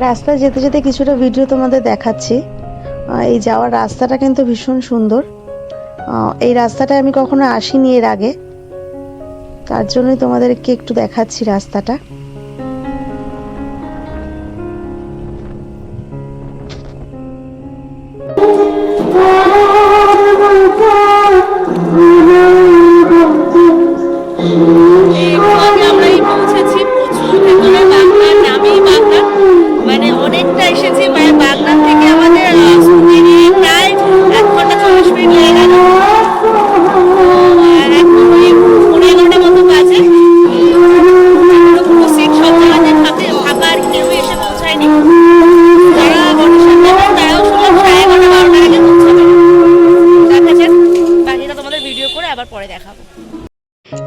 রাস্তায় যেতে যেতে কিছুটা ভিডিও তোমাদের দেখাচ্ছি। এই যাওয়ার রাস্তাটা কিন্তু ভীষণ সুন্দর। এই রাস্তাটায় আমি কখনো আসিনি এর আগে। তার জন্যই তোমাদেরকে একটু দেখাচ্ছি রাস্তাটা।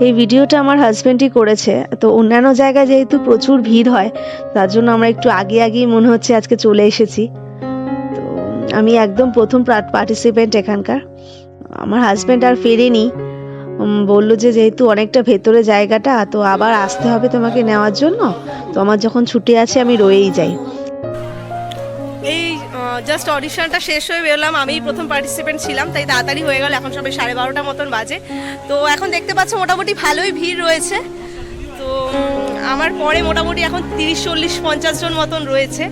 এই ভিডিওটা আমার হাজব্যান্ডই করেছে। তো অন্যান্য জায়গায় যেহেতু প্রচুর ভিড় হয়, তার জন্য আমরা একটু আগে আগেই মনে হচ্ছে আজকে চলে এসেছি। তো আমি একদম প্রথম পার্টিসিপেন্ট এখানকার। আমার হাজব্যান্ড আর ফেরেনি। বলল যে যেহেতু অনেকটা ভেতরে জায়গাটা, তো আবার আসতে হবে তোমাকে নেওয়ার জন্য। তো আমার যখন ছুটি আছে, আমি রয়েই যাই। জাস্ট অডিশনটা শেষ হয়ে বেরোলাম। আমি প্রথম পার্টিসিপেন্ট ছিলাম, তাই তাড়াতাড়ি হয়ে গেল। এখন সবাই সাড়ে বারোটা মতন বাজে। তো এখন দেখতে পাচ্ছ মোটামুটি ভালোই ভিড় রয়েছে। তো আমার পরে মোটামুটি এখন তিরিশ, চল্লিশ, পঞ্চাশ জন মতন রয়েছে।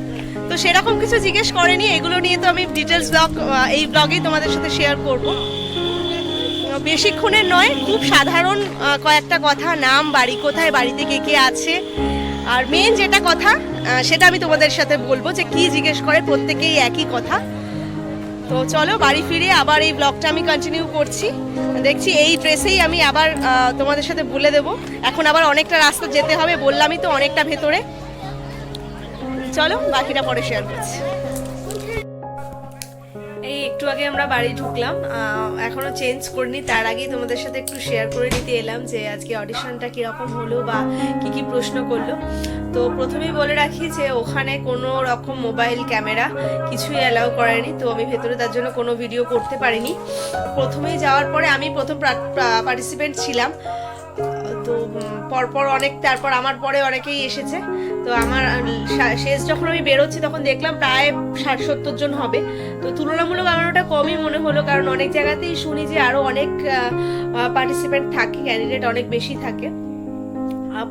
তো সেরকম কিছু জিজ্ঞেস করেনি। এগুলো নিয়ে তো আমি ডিটেলস ব্লগ এই ব্লগেই তোমাদের সাথে শেয়ার করব। বেশিক্ষণের নয়, খুব সাধারণ কয়েকটা কথা। নাম, বাড়ি কোথায়, বাড়িতে কে কে আছে আর মেন যেটা কথা সেটা আমি তোমাদের সাথে বলব যে কি জিজ্ঞেস করে, প্রত্যেকেই একই কথা। তো চলো, বাড়ি ফিরে আবার এই ব্লগটা আমি কন্টিনিউ করছি। দেখছি এই ড্রেসেই আমি আবার তোমাদের সাথে বলে দেব। এখন আবার অনেকটা রাস্তা যেতে হবে, বললামই তো অনেকটা ভেতরে। চলো, বাকিটা পরে শেয়ার করছি। একটু আগে আমরা বাড়ি ঢুকলাম এখনও চেঞ্জ করিনি, তার আগেই তোমাদের সাথে একটু শেয়ার করে নিতে এলাম যে আজকে অডিশনটা কীরকম হলো বা কি কি প্রশ্ন করল। তো প্রথমেই বলে রাখি যে ওখানে কোনো রকম মোবাইল ক্যামেরা কিছুই অ্যালাউ করেনি, তো আমি ভেতরে তার জন্য কোনো ভিডিও করতে পারিনি। প্রথমেই যাওয়ার পরে আমি প্রথম পার্টিসিপেন্ট ছিলাম। তো পরপর অনেক, তারপর আমার পরে অনেকেই এসেছে। তো আমার শেষ যখন আমি বেরোচ্ছি তখন দেখলাম প্রায় ষাট সত্তর জন হবে। তো তুলনামূলক আমার ওটা কমই মনে হলো, কারণ অনেক জায়গাতেই শুনি যে আরও অনেক পার্টিসিপেন্ট থাকে ক্যান্ডিডেট অনেক বেশি থাকে।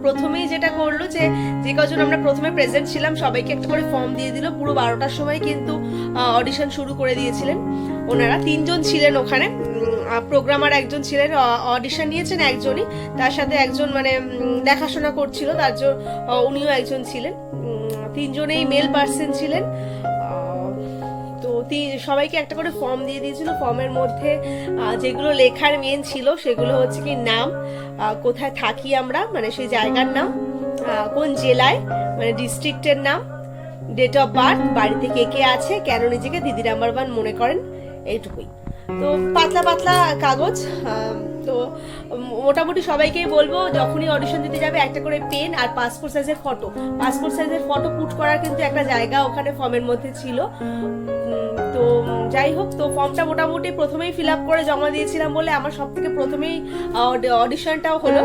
প্রথমেই যেটা করল যে যে কজন আমরা প্রথমে প্রেজেন্ট ছিলাম, সবাইকে একটা করে ফর্ম দিয়ে দিল। পুরো বারোটার সময় কিন্তু অডিশন শুরু করে দিয়েছিলেন ওনারা। তিনজন ছিলেন ওখানে। প্রোগ্রামার একজন ছিলেন অডিশন নিয়েছেন একজনই। তার সাথে একজন মানে দেখাশোনা করছিল, তার উনিও একজন ছিলেন। তিনজনেই মেল পার্সন ছিলেন। তি- সবাইকে একটা করে ফর্ম দিয়ে দিয়েছিল। ফর্মের মধ্যে যেগুলো লেখার মেন ছিল, সেগুলো হচ্ছে কি নাম কোথায় থাকি আমরা মানে সেই জায়গার নাম কোন জেলায় মানে ডিস্ট্রিক্টের নাম ডেট অফ বার্থ বাড়িতে কে কে আছে, কেন নিজেকে দিদি নাম্বার ওয়ান মনে করেন, এইটুকুই। তো পাতলা পাতলা কাগজ তো মোটামুটি সবাইকেই বলব যখনই অডিশন দিতে যাবে একটা করে পেন আর পাসপোর্ট সাইজের ফটো পাসপোর্ট সাইজের ফটো পুট করার কিন্তু একটা জায়গা ওখানে ফর্মের মধ্যে ছিল। তো যাই হোক, তো ফর্মটা মোটামুটি প্রথমেই ফিল আপ করে জমা দিয়েছিলাম বলে আমার সব থেকে প্রথমেই অডিশনটাও হলো।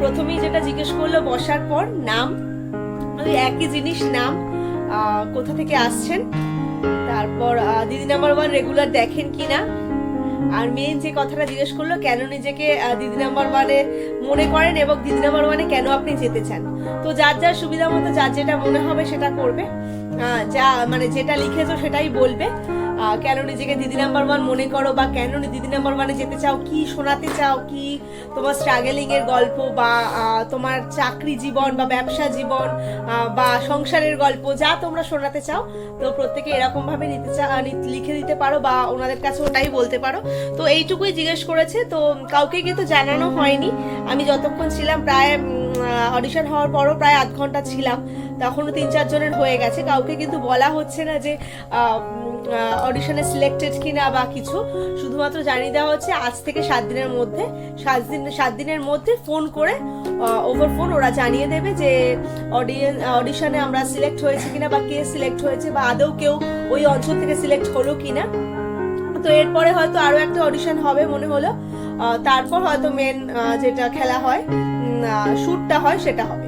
প্রথমেই যেটা জিজ্ঞেস করল বসার পর নাম, ওই একই জিনিস নাম কোথা থেকে আসছেন? তারপর দিদি নাম্বার ওয়ান রেগুলার দেখেন কিনা? আর মেয়ে যে কথাটা জিজ্ঞেস করল, কেন নিজেকে দিদি নাম্বার ওয়ানে মনে করেন এবং দিদি নাম্বার ওয়ানে কেন আপনি যেতে চান? তো যার যার সুবিধা মতো যার যেটা মনে হবে সেটা করবে। যা মানে যেটা লিখেছো সেটাই বলবে। কেন নিজেকে দিদি নাম্বার ওয়ান মনে করো বা কেন দিদি নাম্বার ওয়ানে যেতে চাও? কি শোনাতে চাও? কি তোমার স্ট্রাগলিং এর গল্প বা তোমার চাকরি জীবন বা ব্যবসা জীবন বা সংসারের গল্প যা তোমরা শোনাতে চাও, তো প্রত্যেকে এরকম ভাবে নিতে চা লিখে দিতে পারো বা ওনাদের কাছে ওটাই বলতে পারো। তো এইটুকুই জিজ্ঞেস করেছে, তো কাউকে কিন্তু জানানো হয়নি। আমি যতক্ষণ ছিলাম প্রায় অডিশন হওয়ার পরও প্রায় আধ ঘণ্টা ছিলাম। তখনও তিন চারজনের হয়ে গেছে। কাউকে কিন্তু বলা হচ্ছে না যে অডিশনে সিলেক্টেড কিনা বা কিছু। শুধুমাত্র জানিয়ে দেওয়া হচ্ছে আজ থেকে সাত দিনের মধ্যে, সাত দিন, সাত দিনের মধ্যে ফোন করে ওভার ফোন ওরা জানিয়ে দেবে যে অডিয়েন্স অডিশনে আমরা সিলেক্ট হয়েছে কিনা বা কে সিলেক্ট হয়েছে বা আদৌ কেউ ওই অঞ্চল থেকে সিলেক্ট হলো কিনা। তো এরপরে হয়তো আরও একটা অডিশন হবে মনে হলো। তারপর হয়তো মেন যেটা খেলা হয় শ্যুটটা হয়, সেটা হবে।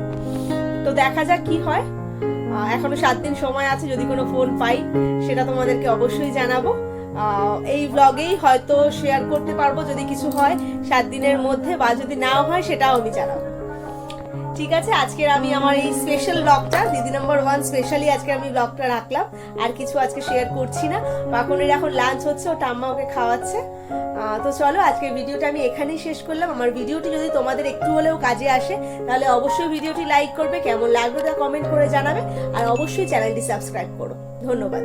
তো দেখা যাক কি হয়। এখনও সাত দিন সময় আছে, যদি কোনো ফোন পাই, সেটা তোমাদেরকে অবশ্যই জানাব। এই ব্লগেই হয়তো শেয়ার করতে পারব যদি কিছু হয়, সাত দিনের মধ্যে, বা যদি নাও হয়, সেটাও আমি জানাব। ঠিক আছে, আজকের আমি আমার এই স্পেশাল ব্লগটা দিদি নাম্বার ওয়ান স্পেশালি আজকে আমি ব্লগটা রাখলাম। আর কিছু আজকে শেয়ার করছি না। পাকনের এখন লাঞ্চ হচ্ছে, ওটা আম্মা ওকে খাওয়াচ্ছে। তো চলো, আজকের ভিডিওটা আমি এখানেই শেষ করলাম। আমার ভিডিওটি যদি তোমাদের একটু হলেও কাজে আসে, তাহলে অবশ্যই ভিডিওটি লাইক করবে। কেমন লাগল তা কমেন্ট করে জানাবে। আর অবশ্যই চ্যানেলটি সাবস্ক্রাইব করো। ধন্যবাদ।